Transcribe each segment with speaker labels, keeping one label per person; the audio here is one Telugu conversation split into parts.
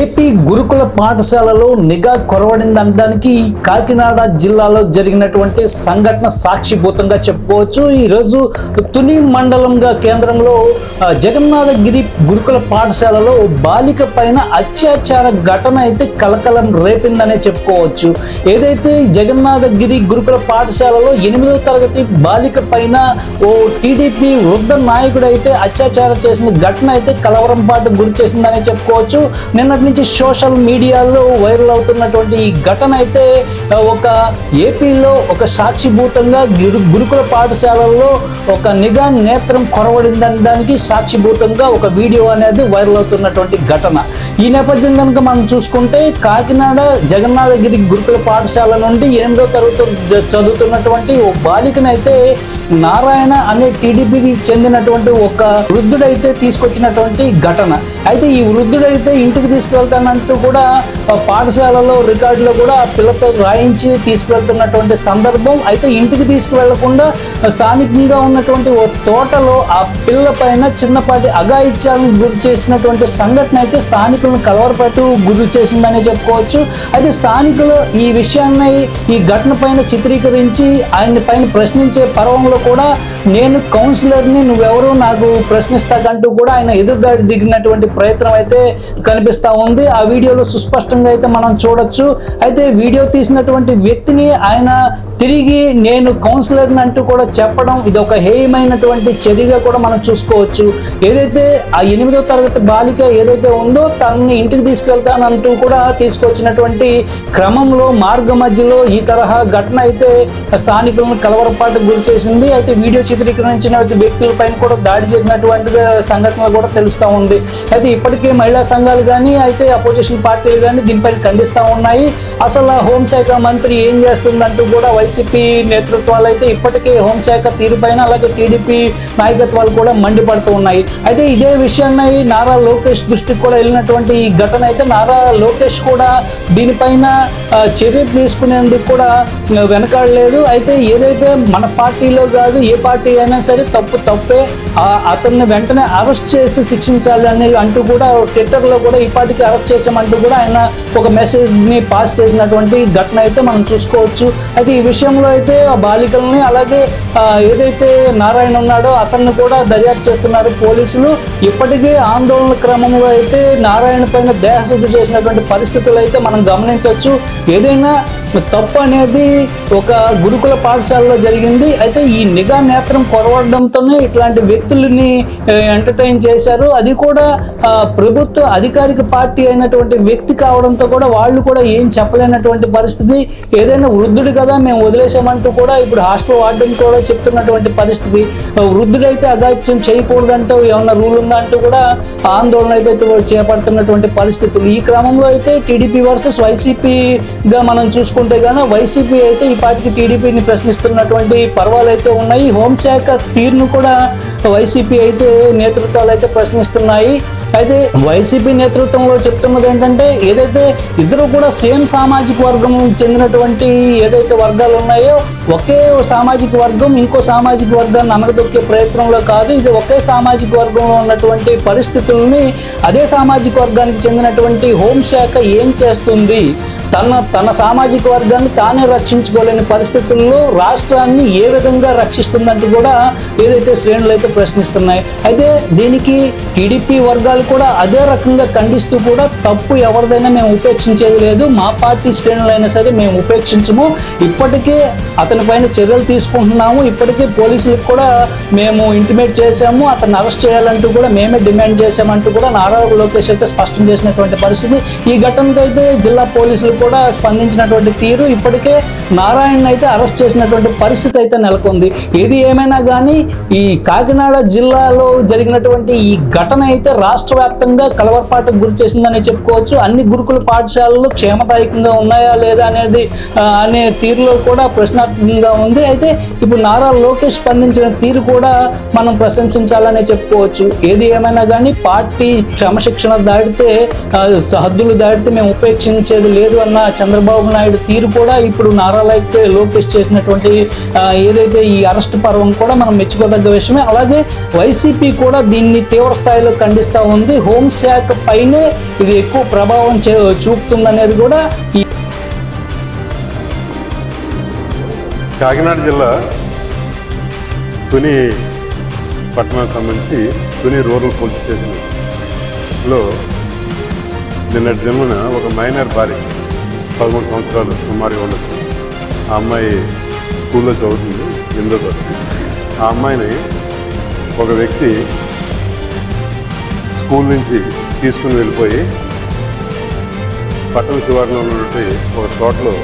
Speaker 1: ఏపీ గురుకుల పాఠశాలలో నిఘా కొరవడిందనడానికి కాకినాడ జిల్లాలో జరిగినటువంటి సంఘటన సాక్షిభూతంగా చెప్పుకోవచ్చు. ఈరోజు తుని మండలంగా కేంద్రంలో జగన్నాథగిరి గురుకుల పాఠశాలలో బాలిక పైన అత్యాచార ఘటన అయితే కలకలం రేపిందనే చెప్పుకోవచ్చు. ఏదైతే జగన్నాథగిరి గురుకుల పాఠశాలలో ఎనిమిదో తరగతి బాలిక పైన ఓ టీడీపీ వృద్ధ నాయకుడు అయితే అత్యాచారం చేసిన ఘటన అయితే కలవరం పాటు గురి చేసిందనే చెప్పుకోవచ్చు. నిన్నటి నుంచి సోషల్ మీడియాలో వైరల్ అవుతున్నటువంటి ఈ ఘటన అయితే ఒక ఏపీలో ఒక సాక్షిభూతంగా గురు గురుకుల పాఠశాలల్లో ఒక నిఘా నేత్రం కొరవడిందనడానికి సాక్షిభూతంగా ఒక వీడియో అనేది వైరల్ అవుతున్నటువంటి ఘటన. ఈ నేపథ్యం కనుక మనం చూసుకుంటే కాకినాడ జగన్నాథగిరి గురుకుల పాఠశాల నుండి ఎనిమిదో తరగతి చదువుతున్నటువంటి ఓ బాలికనైతే నారాయణ అనే టీడీపీకి చెందినటువంటి ఒక వృద్ధుడైతే తీసుకొచ్చినటువంటి ఘటన. అయితే ఈ వృద్ధుడైతే ఇంటికి తీసుకువెళ్తానంటూ కూడా పాఠశాలలో రికార్డులో కూడా పిల్లతో రాయించి తీసుకువెళ్తున్నటువంటి సందర్భం. అయితే ఇంటికి తీసుకువెళ్ళకుండా స్థానికంగా ఉన్నటువంటి ఓ తోటలో ఆ పిల్ల పైన చిన్నపాటి అఘాయిత్యాలను గురి చేసినటువంటి సంఘటన అయితే స్థానికులను కలవరపట్టు గురి చేసిందనే చెప్పుకోవచ్చు. అయితే స్థానికులు ఈ విషయాన్ని ఈ ఘటన పైన చిత్రీకరించి ఆయన పైన ప్రశ్నించే పర్వంలో కూడా నేను కౌన్సిలర్ని నువ్వెవరు నాకు ప్రశ్నిస్తాకంటూ కూడా ఆయన ఎదురుదాడి దిగినటువంటి ప్రయత్నం అయితే కనిపిస్తా ఉంది. ఆ వీడియోలో సుస్పష్టంగా అయితే మనం చూడొచ్చు. అయితే వీడియో తీసినటువంటి వ్యక్తిని ఆయన తిరిగి నేను కౌన్సిలర్ని అంటూ కూడా చెప్పడం ఇది ఒక హేయమైనటువంటి చర్యగా కూడా మనం చూసుకోవచ్చు. ఏదైతే ఆ ఎనిమిదో తరగతి బాలిక ఏదైతే ఉందో తనని ఇంటికి తీసుకెళ్తానంటూ కూడా తీసుకొచ్చినటువంటి క్రమంలో మార్గ మధ్యలో ఈ తరహా ఘటన అయితే స్థానికులను కలవరపాటు గురి చేసింది. అయితే వీడియో చిత్రీకరించిన వ్యక్తులపైన కూడా దాడి చేసినటువంటి సంఘటనలు కూడా తెలుస్తూ ఉంది. అయితే ఇప్పటికే మహిళా సంఘాలు కానీ అయితే అపోజిషన్ పార్టీలు కానీ దీనిపైన ఖండిస్తూ ఉన్నాయి. అసలు హోంశాఖ మంత్రి ఏం చేస్తుందంటూ కూడా వైసీపీ నేతృత్వాలు అయితే ఇప్పటికే హోంశాఖ తీరుపైన అలాగే టీడీపీ నాయకత్వాలు కూడా మండిపడుతూ ఉన్నాయి. అయితే ఇదే విషయాన్ని నారా లోకేష్ దృష్టికి కూడా వెళ్ళినటువంటి ఈ ఘటన అయితే నారా లోకేష్ కూడా దీనిపైన చర్యలు తీసుకునేందుకు కూడా వెనకాడలేదు. అయితే ఏదైతే మన పార్టీలో కాదు ఏ పార్టీ అయినా సరే తప్పు తప్పే. అతన్ని వెంటనే అరెస్ట్ చేసి శిక్షించాలి అని అంటూ కూడా ట్విట్టర్లో కూడా ఈ పార్టీకి అరెస్ట్ చేసామంటూ కూడా ఆయన ఒక మెసేజ్ని పాస్ చేసినటువంటి ఘటన అయితే మనం చూసుకోవచ్చు. అయితే ఈ విషయంలో అయితే ఆ బాలికల్ని అలాగే ఏదైతే నారాయణ ఉన్నాడో అతన్ని కూడా దర్యాప్తు చేస్తున్నారు పోలీసులు. ఇప్పటికే ఆందోళన క్రమంలో అయితే నారాయణ పైన దేహశుద్ధి చేసినటువంటి పరిస్థితులు అయితే మనం గమనించవచ్చు. ఏదైనా తప్పు అనేది ఒక గురుకుల పాఠశాలలో జరిగింది. అయితే ఈ నిఘా నేత్రం కొరవడంతోనే ఇట్లాంటి వ్యక్తులని ఎంటర్టైన్ చేశారు. అది కూడా ప్రభుత్వ అధికారిక పార్టీ అయినటువంటి వ్యక్తి కావడంతో కూడా వాళ్ళు కూడా ఏం చెప్పలేనటువంటి పరిస్థితి. ఏదైనా వృద్ధుడు కదా మేము వదిలేసామంటూ కూడా ఇప్పుడు హాస్టల్ వాడడం కూడా చెప్తున్నటువంటి పరిస్థితి. వృద్ధుడైతే అగాత్యం చేయకూడదంటూ ఏమన్నా రూల్ ఉందా అంటూ కూడా ఆందోళన అయితే చేపడుతున్నటువంటి పరిస్థితులు. ఈ క్రమంలో అయితే టీడీపీ వర్సెస్ వైసీపీగా మనం చూసుకుంటే గాన వైసీపీ అయితే ఈ పార్టీకి టీడీపీని ప్రశ్నిస్తున్నటువంటి పర్వాలు అయితే ఉన్నాయి. హోంశాఖ తీరును కూడా వైసీపీ అయితే నేతృత్వాలు అయితే ప్రశ్నిస్తున్నాయి. అయితే వైసీపీ నేతృత్వంలో చెప్తున్నది ఏంటంటే ఏదైతే ఇద్దరు కూడా సేమ్ సామాజిక వర్గం చెందినటువంటి ఏదైతే వర్గాలు ఉన్నాయో ఒకే సామాజిక వర్గం ఇంకో సామాజిక వర్గాన్ని అనగదొక్కే ప్రయత్నంలో కాదు. ఇది ఒకే సామాజిక వర్గంలో ఉన్నటువంటి పరిస్థితుల్ని అదే సామాజిక వర్గానికి చెందినటువంటి హోంశాఖ ఏం చేస్తుంది? తన తన సామాజిక వర్గాన్ని తానే రక్షించుకోలేని పరిస్థితుల్లో రాష్ట్రాన్ని ఏ విధంగా రక్షిస్తుందంటూ కూడా ఏదైతే శ్రేణులు అయితే ప్రశ్నిస్తున్నాయి. అయితే దీనికి టీడీపీ వర్గాలు కూడా అదే రకంగా ఖండిస్తూ కూడా తప్పు ఎవరిదైనా మేము ఉపేక్షించేది లేదు. మా పార్టీ శ్రేణులైనా సరే మేము ఉపేక్షించము. ఇప్పటికే అతని పైన చర్యలు తీసుకుంటున్నాము. ఇప్పటికే పోలీసులకు కూడా మేము ఇంటిమేట్ చేశాము. అతన్ని అరెస్ట్ చేయాలంటూ కూడా మేమే డిమాండ్ చేశామంటూ కూడా నారా లోకేష్ అయితే స్పష్టం చేసినటువంటి పరిస్థితి. ఈ ఘటనకైతే అయితే జిల్లా పోలీసులు కూడా స్పందించినటువంటి తీరు ఇప్పటికే నారాయణ అయితే అరెస్ట్ చేసినటువంటి పరిస్థితి అయితే నెలకొంది. ఏది ఏమైనా కానీ ఈ కాకినాడ జిల్లాలో జరిగినటువంటి ఈ ఘటన అయితే రాష్ట్ర వ్యాప్తంగా కలవరపాటుకు గురి చేసిందని చెప్పుకోవచ్చు. అన్ని గురుకుల పాఠశాలలు క్షేమదాయకంగా ఉన్నాయా లేదా అనేది అనే తీరులో కూడా ప్రశ్నార్థకంగా ఉంది. అయితే ఇప్పుడు నారా లోకేష్ స్పందించిన తీరు కూడా మనం ప్రశంసించాలనే చెప్పుకోవచ్చు. ఏది ఏమైనా కానీ పార్టీ క్రమశిక్షణ దాటితే సహద్దులు దాటితే మేము ఉపేక్షించేది లేదు ఉన్న చంద్రబాబు నాయుడు తీరు కూడా ఇప్పుడు నారా లైక్ లోకేష్ చేసినటువంటి ఏదైతే ఈ అరెస్ట్ పర్వం కూడా మనం మెచ్చుకోదగ్గ విషయమే. అలాగే వైసీపీ కూడా దీన్ని తీవ్ర స్థాయిలో ఖండిస్తూ ఉంది. హోంశాఖ పైనే ఇది ఎక్కువ ప్రభావం చే చూపుతుందనేది కూడా ఈ
Speaker 2: కాకినాడ జిల్లా తుని పట్టణానికి సంబంధించి తుని రూరల్ పోలీస్ స్టేషన్లో నిన్నటి దినమున ఒక మైనర్ భార్య పదమూడు సంవత్సరాలు సుమారుగా ఉండొచ్చు ఆ అమ్మాయి స్కూల్లో చదువుతుంది ఎనిమిదో తరగతి ఆ అమ్మాయిని ఒక వ్యక్తి స్కూల్ నుంచి తీసుకుని వెళ్ళిపోయి పట్టణ శివారులో ఉన్నటువంటి ఒక చోటలో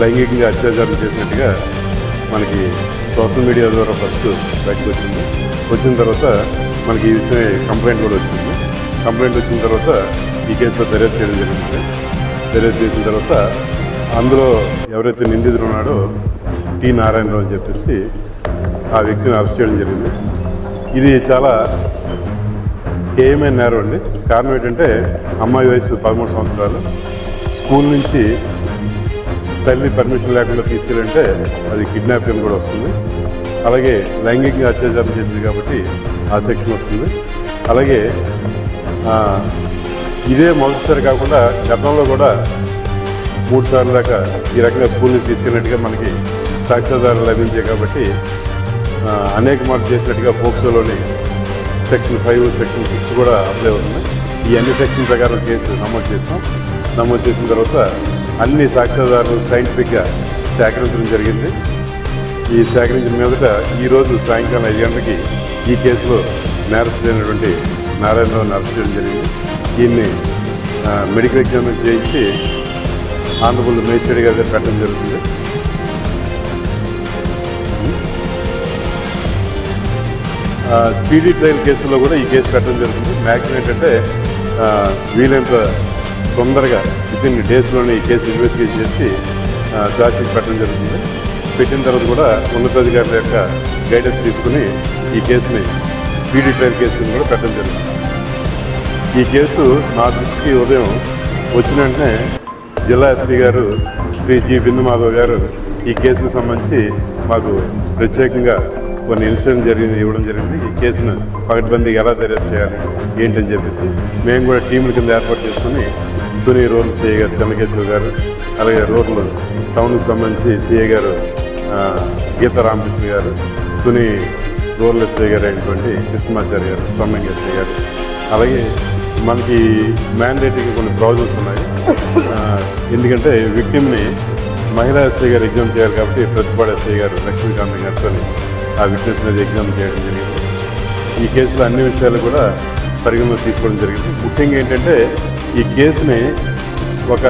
Speaker 2: లైంగికంగా అత్యాచారం చేసినట్టుగా మనకి సోషల్ మీడియా ద్వారా ఫస్ట్ బయటకు వచ్చింది. వచ్చిన తర్వాత మనకి ఈ విషయమే కంప్లైంట్ కూడా వచ్చింది. కంప్లైంట్ వచ్చిన తర్వాత ఈ కేసులో దర్యాప్తు చేయడం జరిగింది. దర్యాప్తు చేసిన తర్వాత అందులో ఎవరైతే నిందితుడు ఉన్నాడో టి నారాయణరావు అని చెప్పేసి ఆ వ్యక్తిని అరెస్ట్ చేయడం జరిగింది. ఇది చాలా ఏమైన నేరం అండి. కారణం ఏంటంటే అమ్మాయి వయసు పదమూడు సంవత్సరాలు. స్కూల్ నుంచి తల్లి పర్మిషన్ లేకుండా తీసుకెళ్ళంటే అది కిడ్నాపింగ్ కూడా వస్తుంది. అలాగే లైంగికంగా అత్యాచారం చేసింది కాబట్టి ఆ సెక్షన్ వస్తుంది. అలాగే ఇదే మొదటిసారి కాకుండా గతంలో కూడా మూడు సార్లు దాకా ఈ రకంగా స్కూల్ తీసుకున్నట్టుగా తీసుకెళ్ళినట్టుగా మనకి సాక్ష్యాధారాలు లభించాయి కాబట్టి అనేక మార్పు చేసినట్టుగా పోక్సోలోని సెక్షన్ ఫైవ్ సెక్షన్ సిక్స్ కూడా అప్లై అవుతుంది ఈ అన్ని సెక్షన్ ప్రకారం కేసు నమోదు చేసాం నమోదు చేసిన తర్వాత అన్ని సాక్ష్యాధారాలు సైంటిఫిక్గా సేకరించడం జరిగింది. ఈ సేకరించిన మీదట ఈరోజు సాయంకాలం ఐదు గంటలకి ఈ కేసులో నేరస్తుడైనటువంటి నారాయణరావుని అరెస్ట్ చేయడం జరిగింది. దీన్ని మెడికల్ ఎగ్జామిన్ చేయించి ఆంధ్రప్రదేశ్ మేజిస్ట్రేట్ గారి పెట్టడం జరుగుతుంది. స్పీడీ ట్రయల్ కేసులో కూడా ఈ కేసు పెట్టడం జరుగుతుంది. మ్యాక్సిమం ఏంటంటే వీలైనంత తొందరగా వితిన్ డేస్లోనే ఈ కేసు ఇన్వెస్టిగేట్ చేసి ఛార్జ్షీట్ పెట్టడం జరుగుతుంది. పెట్టిన తర్వాత కూడా ఉన్నతాధికారుల యొక్క గైడెన్స్ తీసుకుని ఈ కేసుని స్పీడీ ట్రయల్ కేసుని కూడా పెట్టడం జరిగింది. ఈ కేసు నా దృష్టికి ఉదయం వచ్చిన వెంటనే జిల్లా ఎస్పీ గారు శ్రీ జి బిందు మాధవ్ గారు ఈ కేసుకు సంబంధించి మాకు ప్రత్యేకంగా కొన్ని ఇన్సిడెంట్ జరిగింది ఇవ్వడం జరిగింది. ఈ కేసును పకడ్బందీకి ఎలా దర్యాప్తు చేయాలి ఏంటని చెప్పేసి మేము కూడా టీముల కింద ఏర్పాటు చేసుకుని తుని రూరల్ సిఐ గారు చెన్నకేశ్వర గారు అలాగే రోడ్లు టౌన్కి సంబంధించి సిఐ గారు గీతా రామకృష్ణ గారు తుని రూరల్ గారు అయినటువంటి కృష్ణమాచారి గారు తొమ్మిది గారు అలాగే మనకి మ్యాండేట్కి కొన్ని ప్రాబ్లమ్స్ ఉన్నాయి. ఎందుకంటే విక్టిమ్ని మహిళా ఎస్ఐ గారు ఎగ్జామ్ చేయాలి కాబట్టి ప్రతిపాడు ఎస్ఐ గారు లక్ష్మీకాంత్ గారితో ఆ విక్టిమ్స్ మీద ఎగ్జామ్ చేయడం జరిగింది. ఈ కేసులో అన్ని విషయాలు కూడా పరిగణలో తీసుకోవడం జరిగింది. ముఖ్యంగా ఏంటంటే ఈ కేసుని ఒక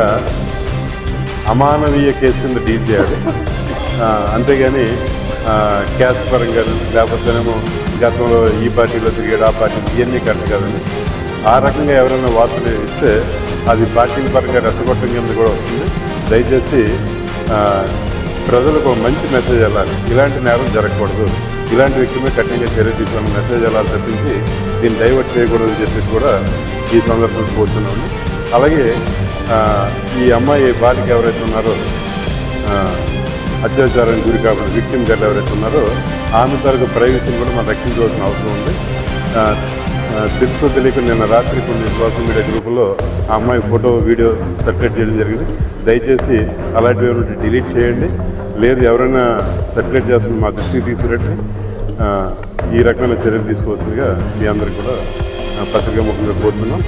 Speaker 2: అమానవీయ కేసు కింద డీల్ చేయాలి. అంతేగాని క్యాస్ట్ పరంగా లేకపోతేనేమో గతంలో ఈ పార్టీలో తిరిగాడు ఆ పార్టీ ఇవన్నీ కరెక్ట్ కాదండి ఆ రకంగా ఎవరైనా వార్తలు ఇస్తే అది పార్టీల పరంగా రెచ్చగొట్టడం కింద కూడా వస్తుంది. దయచేసి ప్రజలకు మంచి మెసేజ్ వెళ్ళాలి. ఇలాంటి నేరం జరగకూడదు. ఇలాంటి వ్యక్తి కఠినంగా చర్య తీసుకున్న మెసేజ్ వెళ్ళాలి తప్పించి దీన్ని డైవర్ట్ చేయకూడదు చెప్పేసి కూడా ఈ సందర్భంగా కోరుతున్నాము అలాగే ఈ అమ్మాయి బాలిక ఎవరైతే ఉన్నారో అత్యాచారానికి గురి కాబట్టి విక్టిమ్ గారు ఎవరైతే ఉన్నారో ఆమె తరగతి ప్రైవసీని కూడా మనం రక్షించవలసిన అవసరం ఉంది. ఆ, తెలుసో తెలియక నిన్న రాత్రి కొన్ని సోషల్ మీడియా గ్రూపుల్లో ఆ అమ్మాయి ఫోటో వీడియో సర్క్యులేట్ చేయడం జరిగింది. దయచేసి అలాంటివి ఏమైనా డిలీట్ చేయండి. లేదు ఎవరైనా సర్క్యులేట్ చేస్తున్న మా దృష్టికి తీసుకురండి. ఈ రకమైన చర్యలు తీసుకోవాల్సిందిగా మీ అందరికీ కూడా పత్రికా ముఖంగా కోరుతున్నాం.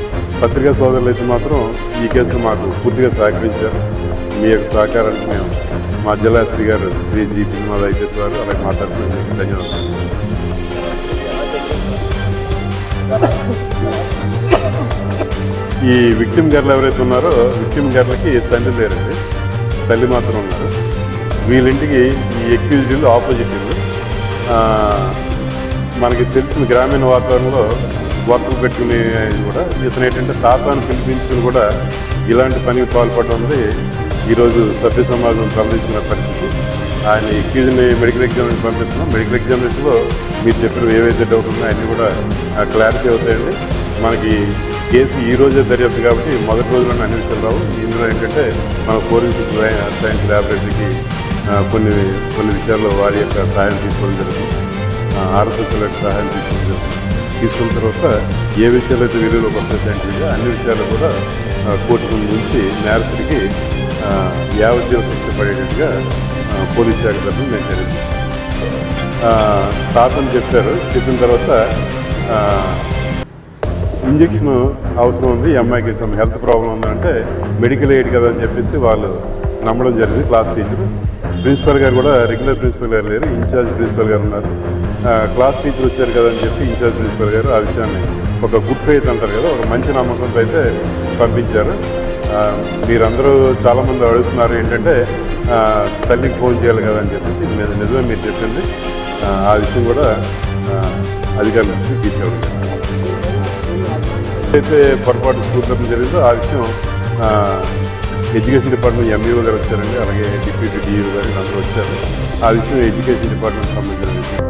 Speaker 2: పత్రికా సోదరులు అయితే మాత్రం ఈ కేసులో మాకు పూర్తిగా సహకరించారు. మీ యొక్క సహకారానికి మేము మా జిల్లా ఎస్పీ గారు శ్రీ జీ పిన్మాద ఐపీఎస్ వారు అలాగే మాట్లాడుతున్నాం ధన్యవాదాలు. ఈ విక్టిమ్ గర్లు ఎవరైతే ఉన్నారో విక్టిమ్ గర్లకి తండ్రి లేరండి. తల్లి మాత్రం ఉన్నారు. వీళ్ళింటికి ఈ ఎక్యూజ్ ఆపోజిట్ ఇల్లు మనకి తెలిసిన గ్రామీణ వాతావరణంలో వర్తలు పెట్టుకునే కూడా. ఇతను ఏంటంటే తాతాను పిలిపించుకుని కూడా ఇలాంటి పనికి పాల్పడడం ఉంది ఈరోజు సభ్య సమాజం తలదించిన పరిస్థితి ఆయన ఎక్యూజ్ని మెడికల్ ఎగ్జామినేషన్ పంపిస్తున్నాం. మెడికల్ ఎగ్జామినేషన్లో మీరు చెప్పిన ఏవైతే డౌట్ ఉన్నాయో అన్నీ కూడా క్లారిటీ అవుతాయండి. మనకి కేసు ఈ రోజే దర్యాప్తు కాబట్టి మొదటి రోజులోనే అన్ని విషయాలు రావు. ఇందులో ఏంటంటే మన ఫోరెన్సిక్ సైన్స్ ల్యాబొరేటరీకి కొన్ని కొన్ని విషయాల్లో వారి యొక్క సాయం తీసుకోవడం జరుగుతుంది. ఆర్థిక సహాయం తీసుకుని తీసుకున్న తర్వాత ఏ విషయాలు అయితే వెలుగులోకి వస్తాయి అన్ని విషయాలు కూడా కోర్టు ముందు నుంచి నేరస్తుడికి యావజ్జీవ శిక్ష పడేటట్టుగా పోలీస్ శాఖ తరఫున మేము చర్యలు తాతని చెప్పారు చెప్పిన తర్వాత ఇంజక్షన్ అవసరం ఉంది అమ్మాయికి సమ్ హెల్త్ ప్రాబ్లం ఉందంటే మెడికల్ ఎయిడ్ కదా అని చెప్పేసి వాళ్ళు నమ్మడం జరిగింది క్లాస్ టీచర్. ప్రిన్సిపల్ గారు కూడా రెగ్యులర్ ప్రిన్సిపల్ గారు లేరు ఇన్ఛార్జ్ ప్రిన్సిపల్ గారు ఉన్నారు. క్లాస్ టీచర్ వచ్చారు కదా అని చెప్పి ఇన్ఛార్జ్ ప్రిన్సిపల్ గారు ఆ విషయాన్ని ఒక గుడ్ ఫెయిత్ అంటారు కదా ఒక మంచి నమ్మకంతో అయితే పంపించారు. మీరందరూ చాలామంది అడుగుతున్నారు ఏంటంటే తల్లికి ఫోన్ చేయాలి కదా అని చెప్పేసి మీద నిజమే మీరు చెప్పింది. ఆ, విషయం కూడా అధికారుల నుంచి తీసుకెళ్ళారు అయితే పొరపాటు చూడటం జరిగిందో ఆ విషయం ఎడ్యుకేషన్ డిపార్ట్మెంట్ ఎంఈఓ గారు వచ్చారండి అలాగే డిప్యూటీ డిఈఓ గారు అందరూ వచ్చారు. ఆ విషయం ఎడ్యుకేషన్ డిపార్ట్మెంట్ సంబంధించిన విషయం.